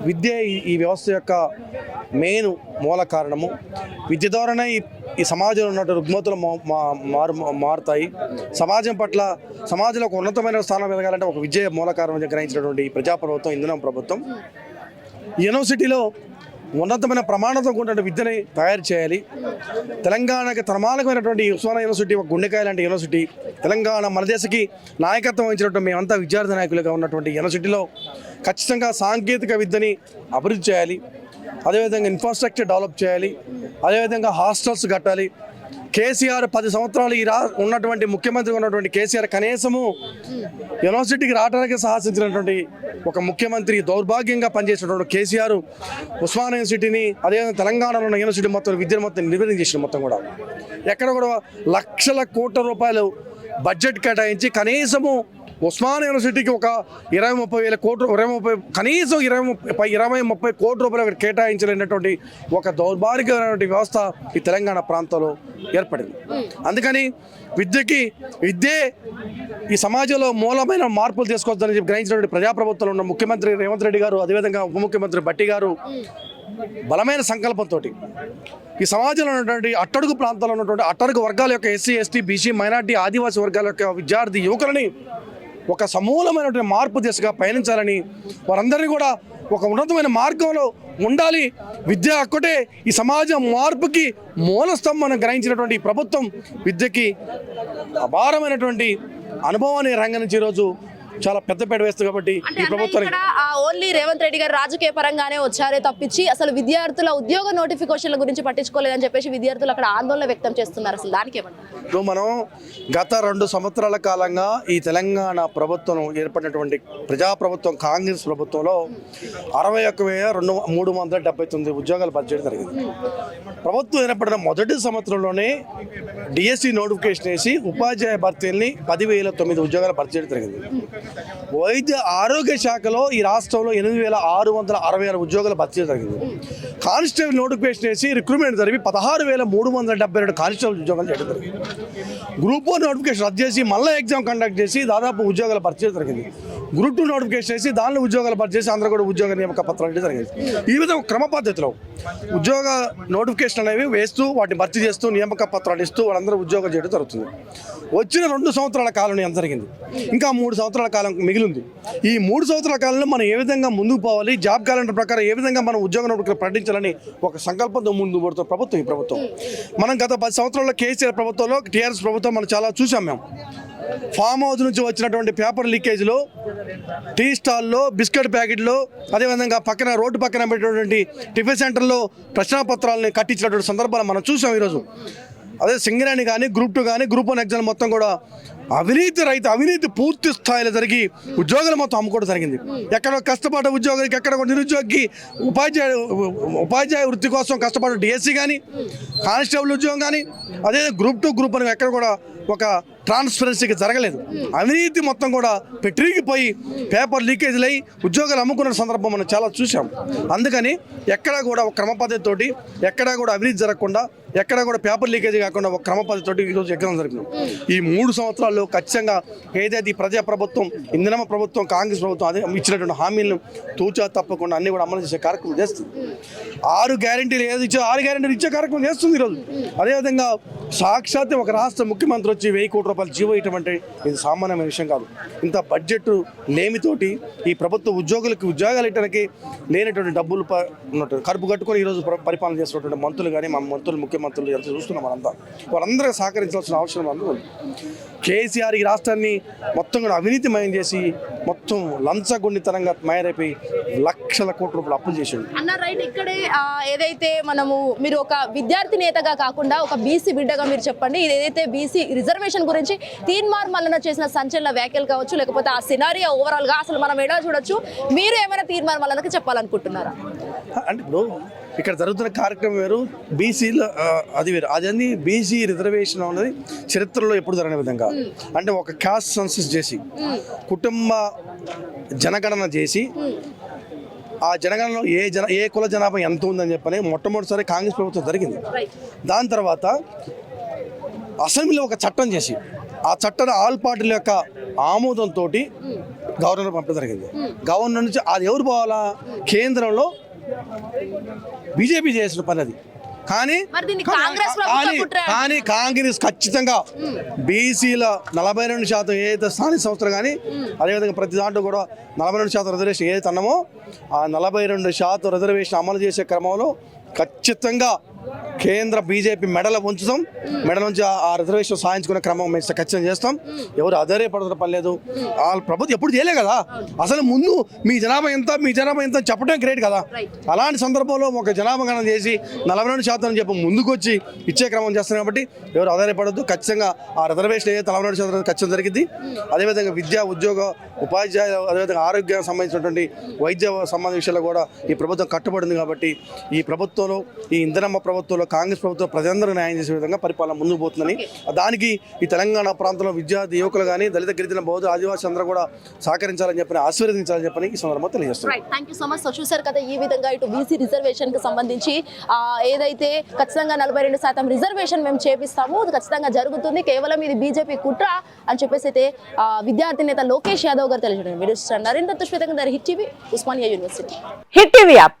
విద్య ఈ- ఈ వ్యవస్థ యొక్క మెయిన్ మూల కారణము. విద్య ద్వారానే ఈ ఈ సమాజంలో ఉన్న రుగ్మతులు మారు మారుతాయి. సమాజం పట్ల సమాజంలో ఒక ఉన్నతమైన స్థానం ఎదగాలంటే ఒక విద్య మూల కారణం గ్రహించినటువంటి ప్రజాప్రభుత్వం ఇంధనం ప్రభుత్వం. యూనివర్సిటీలో ఉన్నతమైన ప్రమాణంతో కూడిన విద్యని తయారు చేయాలి. తెలంగాణకి తలమాలకమైనటువంటి ఉస్మానా యూనివర్సిటీ ఒక గుండెకాయ లాంటి యూనివర్సిటీ. తెలంగాణ మన దేశకి నాయకత్వం వహించినటువంటి మేమంతా విద్యార్థి నాయకులుగా ఉన్నటువంటి యూనివర్సిటీలో ఖచ్చితంగా సాంకేతిక విద్యని అభివృద్ధి చేయాలి. అదేవిధంగా ఇన్ఫ్రాస్ట్రక్చర్ డెవలప్ చేయాలి. అదేవిధంగా హాస్టల్స్ కట్టాలి. కేసీఆర్ పది సంవత్సరాలు ఈ రా ఉన్నటువంటి ముఖ్యమంత్రి ఉన్నటువంటి కేసీఆర్ కనీసము యూనివర్సిటీకి రావడానికి సాహసించినటువంటి ఒక ముఖ్యమంత్రి దౌర్భాగ్యంగా పనిచేసినటువంటి కేసీఆర్ ఉస్మాన్ యూనివర్సిటీని అదేవిధంగా తెలంగాణలో ఉన్న యూనివర్సిటీ మొత్తం విద్యను మొత్తం నిర్వహణ చేసిన మొత్తం కూడా. ఎక్కడ కూడా లక్షల కోట్ల రూపాయలు బడ్జెట్ కేటాయించి కనీసము ఉస్మాన్ యూనివర్సిటీకి ఒక ఇరవై ముప్పై వేల కోట్లు ఇరవై ముప్పై కనీసం ఇరవై ముప్పై ఇరవై ముప్పై కోట్ల రూపాయలు అక్కడ కేటాయించలేనటువంటి ఒక దౌర్భాగ్యమైనటువంటి వ్యవస్థ ఈ తెలంగాణ ప్రాంతంలో ఏర్పడింది. అందుకని విద్యకి విద్యే ఈ సమాజంలో మూలమైన మార్పులు తీసుకొద్దని చెప్పి గ్రహించినటువంటి ప్రజాప్రభుత్వంలో ఉన్న ముఖ్యమంత్రి రేవంత్ రెడ్డి గారు అదేవిధంగా ఉప ముఖ్యమంత్రి బట్టి గారు బలమైన సంకల్పంతో ఈ సమాజంలో ఉన్నటువంటి అట్టడుగు ప్రాంతాల్లో ఉన్నటువంటి అట్టడుగు వర్గాల యొక్క SC ST BC minority Adivasi వర్గాల యొక్క విద్యార్థి యువకులని ఒక సమూలమైనటువంటి మార్పు దిశగా పయనించాలని వారందరినీ కూడా ఒక ఉన్నతమైన మార్గంలో ఉండాలి. విద్య ఒక్కటే ఈ సమాజం మార్పుకి మూలస్తంభం గ్రహించినటువంటి ప్రభుత్వం విద్యకి అపారమైనటువంటి అనుభవాన్ని రంగం నుంచి ఈరోజు చాలా పెద్దపేట వేస్తుంది కాబట్టి ఈ ప్రభుత్వానికి ఓన్లీ రేవంత్ రెడ్డి గారు రాజకీయ పరంగానే వచ్చారే తప్పించి అసలు విద్యార్థుల ఉద్యోగ నోటిఫికేషన్ల గురించి పట్టించుకోలేదని చెప్పేసి విద్యార్థులు అక్కడ ఆందోళన వ్యక్తం చేస్తున్నారు అసలు. దానికి ఏమంటారు? ఇప్పుడు మనం గత రెండు సంవత్సరాల కాలంగా ఈ తెలంగాణ ప్రభుత్వం ఏర్పడినటువంటి ప్రజాప్రభుత్వం కాంగ్రెస్ ప్రభుత్వంలో అరవై ఒక్క వేల రెండు మూడు వందల డెబ్బై తొమ్మిది ఉద్యోగాలు భర్తీ జరిగింది. ప్రభుత్వం ఏర్పడిన మొదటి సంవత్సరంలోనే డిఎస్సి నోటిఫికేషన్ వేసి ఉపాధ్యాయ భర్తీల్ని పదివేల తొమ్మిది ఉద్యోగాలు భర్తీ చేయడం జరిగింది. వైద్య ఆరోగ్య శాఖలో ఈ రాష్ట్రంలో ఎనిమిది వేల ఆరు వందల అరవై ఆరు ఉద్యోగాలు భర్తీ జరిగింది. కానిస్టేబుల్ నోటిఫికేషన్ వేసి రిక్రూట్మెంట్ జరిపి పదహారు వేల మూడు వందల డెబ్బై రెండు కానిస్టేబుల్ ఉద్యోగాలు చేయడం జరిగింది. గ్రూప్ వన్ నోటిఫికేషన్ రద్దు చేసి మళ్ళీ ఎగ్జామ్ కండక్ట్ చేసి దాదాపు ఉద్యోగాలు భర్తీ జరిగింది. గ్రూప్ టూ నోటిఫికేషన్ చేసి దానిలో ఉద్యోగాలు భర్తీ చేసి అందరూ కూడా ఉద్యోగ నియామక పత్రాలు అనేది జరిగింది ఈ విధంగా క్రమ పద్ధతిలో ఉద్యోగ నోటిఫికేషన్ అనేవి వేస్తూ వాటిని భర్తీ చేస్తూ నియామక పత్రాలు ఇస్తూ వాళ్ళందరూ ఉద్యోగం చేయడం జరుగుతుంది. వచ్చిన రెండు సంవత్సరాల కాలం ఎంత జరిగింది. ఇంకా మూడు సంవత్సరాల కాలం మిగిలింది. ఈ మూడు సంవత్సరాల కాలంలో మనం ఏ విధంగా ముందుకు పోవాలి జాబ్ క్యాలెండర్ ప్రకారం ఏ విధంగా మనం ఉద్యోగ నోటిఫికేషన్ ప్రకటించాలని ఒక సంకల్పంతో ముందు పడుతున్న ప్రభుత్వం ఈ ప్రభుత్వం. మనం గత పది సంవత్సరాల్లో కేసీఆర్ ప్రభుత్వంలో టీఆర్ఎస్ ప్రభుత్వం మనం చాలా చూసాం మేము. ఫామ్ హౌస్ నుంచి వచ్చినటువంటి పేపర్ లీకేజ్లో టీ స్టాల్లో బిస్కెట్ ప్యాకెట్లు అదేవిధంగా పక్కన రోడ్డు పక్కన పెట్టినటువంటి టిఫిన్ సెంటర్లో ప్రశ్నాపత్రాలని కట్టించినటువంటి సందర్భాలు మనం చూసాం ఈరోజు. అదే సింగరేణి కానీ గ్రూప్ టూ కానీ గ్రూప్ వన్ ఎగ్జామ్ మొత్తం కూడా అవినీతి రైతు అవినీతి పూర్తి స్థాయిలో జరిగి ఉద్యోగాలు మొత్తం అమ్ముకోవడం జరిగింది. ఎక్కడ కష్టపడ్డ ఉద్యోగులకి ఎక్కడ నిరుద్యోగికి ఉపాధ్యాయ ఉపాధ్యాయ వృత్తి కోసం కష్టపడ్డ డిఎస్సి కానీ కానిస్టేబుల్ ఉద్యోగం కానీ అదే గ్రూప్ టూ గ్రూప్ అని ఎక్కడ కూడా ఒక ట్రాన్స్పరెన్సీకి జరగలేదు. అవినీతి మొత్తం కూడా పెట్రిగిపోయి పేపర్ లీకేజ్లు అయి ఉద్యోగాలు అమ్ముకున్న సందర్భం మనం చాలా చూసాం అందుకని ఎక్కడా కూడా ఒక క్రమ పద్ధతితోటి ఎక్కడా కూడా అవినీతి జరగకుండా ఎక్కడా కూడా పేపర్ లీకేజ్ కాకుండా ఒక క్రమ పద్ధతితోటి ఈరోజు ఎగ్జామ్ జరిగినాం ఈ మూడు సంవత్సరాల్లో ఖచ్చితంగా ఏదైతే ప్రజా ప్రభుత్వం ఇంధనమ ప్రభుత్వం కాంగ్రెస్ ప్రభుత్వం అదే ఇచ్చినటువంటి హామీలను తూచా తప్పకుండా అన్ని కూడా అమలు చేసే కార్యక్రమం చేస్తుంది. ఆరు గ్యారంటీలు ఏది ఇచ్చో ఆరు గ్యారంటీలు ఇచ్చే కార్యక్రమం చేస్తుంది ఈరోజు అదేవిధంగా సాక్షాత్ ఒక రాష్ట్ర ముఖ్యమంత్రి వచ్చి వెయ్యి కోట్ల రూపాయలు జీవో ఇవ్వటం అంటే ఇది సామాన్యమైన విషయం కాదు ఇంత బడ్జెట్ లేమితోటి ఈ ప్రభుత్వ ఉద్యోగులకి ఉద్యోగాలు ఇవ్వడానికి లేనటువంటి డబ్బులు ఉన్నట్టు కడుపు కట్టుకొని ఈరోజు పరిపాలన చేస్తున్నటువంటి మంత్రులు కానీ మా మంత్రులు ముఖ్యమంత్రులు ఎంత చూస్తున్నాం మనంతా వాళ్ళందరూ సహకరించాల్సిన అవసరం అందుకు ఉంది. కేసీఆర్ ఈ రాష్ట్రాన్ని మొత్తం కూడా అవినీతిమయం చేసి మొత్తం లంచగొండితనంగా తయారైపోయి లక్షల కోట్ల రూపాయలు అప్పులు చేసిండు. అన్న రైట్ ఇక్కడే ఏదైతే మనము మీరు ఒక విద్యార్థి నేతగా కాకుండా ఒక బీసీ బిడ్డగా మీరు చెప్పండి. ఇది ఏదైతే బీసీ రిజర్వేషన్ గురించి తీన్మార్ మల్లన చేసిన సంచలన వ్యాఖ్యలు కావచ్చు లేకపోతే ఆ సినారియా ఓవరాల్గా అసలు మనం ఎలా చూడొచ్చు? మీరు ఏమైనా తీన్మార్ మల్లనకి చెప్పాలనుకుంటున్నారా? అంటే ఇప్పుడు ఇక్కడ జరుగుతున్న కార్యక్రమం వేరు. బీసీలో అది వేరు. అదన్నీ బీసీ రిజర్వేషన్ అనేది చరిత్రలో ఎప్పుడు జరగని విధంగా. అంటే ఒక క్యాస్ట్ సెన్సస్ చేసి కుటుంబ జనగణన చేసి ఆ జనగణనలో ఏ జన ఏ కుల జనాభా ఎంత ఉందని చెప్పని మొట్టమొదటిసారి కాంగ్రెస్ ప్రభుత్వం జరిగింది. దాని తర్వాత అసెంబ్లీలో ఒక చట్టం చేసి ఆ చట్టం ఆల్ పార్టీల యొక్క ఆమోదంతో గవర్నర్ పంపడం జరిగింది. గవర్నర్ నుంచి అది ఎవరు పోవాలా? కేంద్రంలో బీజేపీ చేసిన పని అది. కానీ కానీ కాంగ్రెస్ ఖచ్చితంగా బీసీల నలభై రెండు శాతం ఏదైతే స్థానిక సంస్థలు కానీ అదేవిధంగా ప్రతి దాంట్లో కూడా నలభై రెండు శాతం రిజర్వేషన్ ఏదైతే అన్నామో ఆ నలభై రెండు శాతం రిజర్వేషన్ అమలు చేసే క్రమంలో ఖచ్చితంగా కేంద్ర బీజేపీ మెడల ఉంచుతాం మెడల నుంచి ఆ- రిజర్వేషన్ సాధించుకునే క్రమం మేము ఖచ్చితంగా చేస్తాం. ఎవరు అధైర్యపడతారు పర్లేదు. వాళ్ళ ప్రభుత్వం ఎప్పుడు చేయలే కదా. అసలు ముందు మీ జనాభా ఎంత మీ జనాభా ఎంత చెప్పడం గ్రేట్ కదా. అలాంటి సందర్భంలో ఒక జనాభా గణన చేసి నలభై రెండు శాతం చెప్పి ముందుకు వచ్చి ఇచ్చే క్రమం చేస్తున్నాం కాబట్టి ఎవరు ఆధారపడద్దు ఖచ్చితంగా ఆ రిజర్వేషన్ ఏదైతే నలభై రెండు శాతం ఖచ్చితంగా జరిగింది అదేవిధంగా విద్య ఉద్యోగ ఉపాధ్యాయ అదేవిధంగా ఆరోగ్యానికి సంబంధించినటువంటి వైద్య సంబంధ విషయాల్లో కూడా ఈ ప్రభుత్వం కట్టుబడింది కాబట్టి ఈ ప్రభుత్వంలో ఈ ఇంధనమ్మ ప్రభుత్వంలో కాంగ్రెస్ ప్రభుత్వం ప్రజలందరూ న్యాయం చేసే విధంగా పరిపాలన ముందుకు పోతుందని. దానికి ఈ తెలంగాణ ప్రాంతంలో విద్యార్థి యువకులు కానీ దళిత గిరిజన బౌద్ధ ఆదివాసీ అందరూ కూడా సహకరించాలని చెప్పని ఆశీర్వదించాలని చెప్పని ఈ సందర్భంగా తెలియజేస్తున్నారు. Right thank you so much so చూసారు కదా ఈ విధంగా ఇటు బీసీ రిజర్వేషన్కి సంబంధించి ఆ, ఏదైతే ఖచ్చితంగా నలభై రెండు శాతం రిజర్వేషన్ మేము చేపిస్తాము అది ఖచ్చితంగా జరుగుతుంది. కేవలం ఇది బీజేపీ కుట్ర అని చెప్పేసి అయితే ఆ, విద్యార్థి నేత లోకేష్ యాదవ్ గారు తెలియజేయడం video Narendra garu Hit TV Osmania University Hit TV app